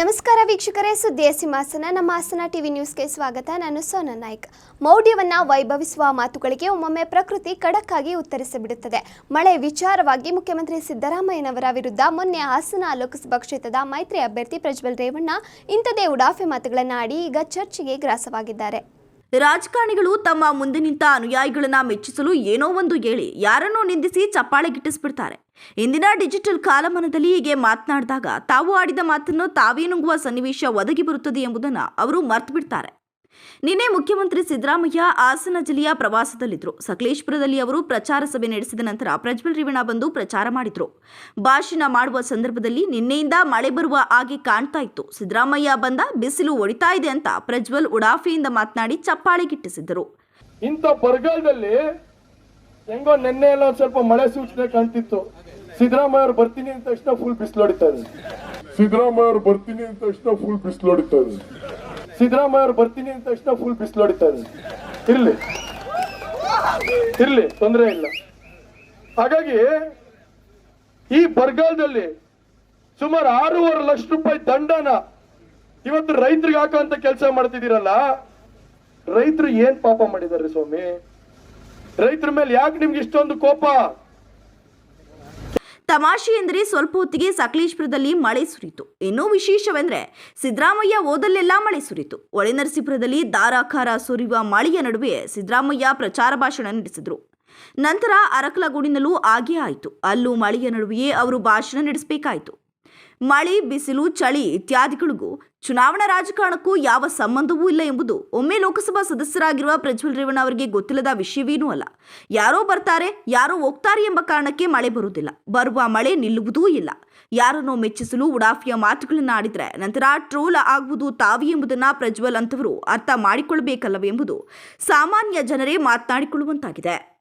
ನಮಸ್ಕಾರ ವೀಕ್ಷಕರೇ ಸುದ್ದಿಯ ಸಿಂಹಾಸನ ನಮ್ಮ ಹಾಸನ ಟಿವಿ ನ್ಯೂಸ್ಗೆ ಸ್ವಾಗತ. ನಾನು ಸೋನ ನಾಯ್ಕ. ಮೌಢ್ಯವನ್ನ ವೈಭವಿಸುವ ಮಾತುಗಳಿಗೆ ಒಮ್ಮೊಮ್ಮೆ ಪ್ರಕೃತಿ ಖಡಕ್ಕಾಗಿ ಉತ್ತರಿಸಿಬಿಡುತ್ತದೆ. ಮಳೆ ವಿಚಾರವಾಗಿ ಮುಖ್ಯಮಂತ್ರಿ ಸಿದ್ದರಾಮಯ್ಯನವರ ವಿರುದ್ಧ ಮೊನ್ನೆ ಹಾಸನ ಲೋಕಸಭಾ ಕ್ಷೇತ್ರದ ಮೈತ್ರಿ ಅಭ್ಯರ್ಥಿ ಪ್ರಜ್ವಲ್ ರೇವಣ್ಣ ಇಂಥದೇ ಉಡಾಫೆ ಮಾತುಗಳನ್ನು ಆಡಿ ಈಗ ಚರ್ಚೆಗೆ ಗ್ರಾಸವಾಗಿದ್ದಾರೆ. ರಾಜಕಾರಣಿಗಳು ತಮ್ಮ ಮುಂದೆ ನಿಂತ ಅನುಯಾಯಿಗಳನ್ನ ಮೆಚ್ಚಿಸಲು ಏನೋ ಒಂದು ಹೇಳಿ ಯಾರನ್ನೋ ನಿಂದಿಸಿ ಚಪ್ಪಾಳೆ ಗಿಟ್ಟಿಸ್ಬಿಡ್ತಾರೆ. ಇಂದಿನ ಡಿಜಿಟಲ್ ಕಾಲಮಾನದಲ್ಲಿ ಹೀಗೆ ಮಾತನಾಡಿದಾಗ ತಾವು ಆಡಿದ ಮಾತನ್ನು ತಾವೇ ನುಂಗುವ ಸನ್ನಿವೇಶ ಒದಗಿ ಬರುತ್ತದೆ ಎಂಬುದನ್ನು ಅವರು ಮರ್ತು ಬಿಡ್ತಾರೆ ನಿನ್ನೆ ಮುಖ್ಯಮಂತ್ರಿ ಸಿದ್ದರಾಮಯ್ಯ ಹಾಸನ ಜಿಲ್ಲೆಯ ಪ್ರವಾಸದಲ್ಲಿದ್ದರು ಸಕಲೇಶ್ಪುರದಲ್ಲಿ ಅವರು ಪ್ರಚಾರ ಸಭೆ ನಡೆಸಿದ ನಂತರ ಪ್ರಜ್ವಲ್ ರೇವಣ್ಣ ಬಂದು ಪ್ರಚಾರ ಮಾಡಿದ್ರು. ಭಾಷಣ ಮಾಡುವ ಸಂದರ್ಭದಲ್ಲಿ ನಿನ್ನೆಯಿಂದ ಮಳೆ ಬರುವ ಹಾಗೆ ಕಾಣ್ತಾ ಇತ್ತು. ಸಿದ್ದರಾಮಯ್ಯ ಬಂದ ಬಿಸಿಲು ಒಡಿತಾ ಇದೆ ಅಂತ ಪ್ರಜ್ವಲ್ ಉಡಾಫಿಯಿಂದ ಮಾತನಾಡಿ ಚಪ್ಪಾಳೆ ಗಿಟ್ಟಿಸಿದ್ದರು. ಇಂಥ ಬರಗಾಲದಲ್ಲಿ ಹೆಂಗೋ ನಿನ್ನೆ ಎಲ್ಲ ಒಂದ್ ಸ್ವಲ್ಪ ಮಳೆ ಸೂಚನೆ ಕಾಣ್ತಿತ್ತು. ಸಿದ್ದರಾಮಯ್ಯ ಅವ್ರು ಬರ್ತೀನಿ ಅಂದ ತಕ್ಷಣ ಫುಲ್ ಬಿಸಿಲು ಹೊಡಿತಾ ಇದೆ. ಸಿದ್ದರಾಮಯ್ಯ ಅವ್ರು ಬರ್ತೀನಿ ಅಂದ ತಕ್ಷಣ ಫುಲ್ ಬಿಸಿಲು ಹೊಡಿತಾ ಇದೆ. ಸಿದ್ದರಾಮಯ್ಯ ಅವ್ರು ಬರ್ತೀನಿ ಅಂದ ತಕ್ಷಣ ಫುಲ್ ಬಿಸಿಲು ಹೊಡಿತಾ ಇದ್ದಾರೆ ಇರ್ಲಿ. ಇರ್ಲಿ, ತೊಂದರೆ ಇಲ್ಲ. ಹಾಗಾಗಿ ಈ ಬರಗಾಲದಲ್ಲಿ ಸುಮಾರು ಆರೂವರೆ ಲಕ್ಷ ರೂಪಾಯಿ ದಂಡನ ಇವತ್ತು ರೈತರಿಗೆ ಹಾಕುವಂತ ಕೆಲಸ ಮಾಡ್ತಿದ್ದೀರಲ್ಲ, ರೈತರು ಏನ್ ಪಾಪ ಮಾಡಿದಾರೆ ಸ್ವಾಮಿ? ರೈತರ ಮೇಲೆ ಯಾಕೆ ನಿಮ್ಗೆ ಇಷ್ಟೊಂದು ಕೋಪ? ತಮಾಷೆ ಎಂದರೆ ಸ್ವಲ್ಪ ಹೊತ್ತಿಗೆ ಸಕಲೇಶ್ಪುರದಲ್ಲಿ ಮಳೆ ಸುರಿತು ಇನ್ನೂ ವಿಶೇಷವೆಂದರೆ ಸಿದ್ದರಾಮಯ್ಯ ಓದಲ್ಲೆಲ್ಲ ಮಳೆ ಸುರಿತು ಒಳೆನರಸೀಪುರದಲ್ಲಿ ಧಾರಾಕಾರ ಸುರಿಯುವ ಮಳೆಯ ನಡುವೆ ಸಿದ್ದರಾಮಯ್ಯ ಪ್ರಚಾರ ಭಾಷಣ ನಡೆಸಿದರು. ನಂತರ ಅರಕಲಗೂಡಿನಲ್ಲೂ ಹಾಗೇ ಆಯಿತು. ಅಲ್ಲೂ ಮಳೆಯ ನಡುವೆಯೇ ಅವರು ಭಾಷಣ ನಡೆಸಬೇಕಾಯಿತು. ಮಳೆ, ಬಿಸಿಲು, ಚಳಿ ಇತ್ಯಾದಿಗಳಿಗೂ ಚುನಾವಣಾ ರಾಜಕಾರಣಕ್ಕೂ ಯಾವ ಸಂಬಂಧವೂ ಇಲ್ಲ ಎಂಬುದು ಒಮ್ಮೆ ಲೋಕಸಭಾ ಸದಸ್ಯರಾಗಿರುವ ಪ್ರಜ್ವಲ್ ರೇವಣ್ಣ ಅವರಿಗೆ ಗೊತ್ತಿಲ್ಲದ ವಿಷಯವೇನೂ ಅಲ್ಲ. ಯಾರೋ ಬರ್ತಾರೆ, ಯಾರೋ ಹೋಗ್ತಾರೆ ಎಂಬ ಕಾರಣಕ್ಕೆ ಮಳೆ ಬರುವುದಿಲ್ಲ. ಬರುವ ಮಳೆ ನಿಲ್ಲುವುದೂ ಇಲ್ಲ. ಯಾರನ್ನು ಮೆಚ್ಚಿಸಲು ಉಡಾಫಿಯ ಮಾತುಗಳನ್ನು ಆಡಿದರೆ ನಂತರ ಟ್ರೋಲ್ ಆಗುವುದು ತಾವಿ ಎಂಬುದನ್ನು ಪ್ರಜ್ವಲ್ ಅಂತವರು ಅರ್ಥ ಮಾಡಿಕೊಳ್ಳಬೇಕಲ್ಲವೆಂಬುದು ಸಾಮಾನ್ಯ ಜನರೇ ಮಾತನಾಡಿಕೊಳ್ಳುವಂತಾಗಿದೆ.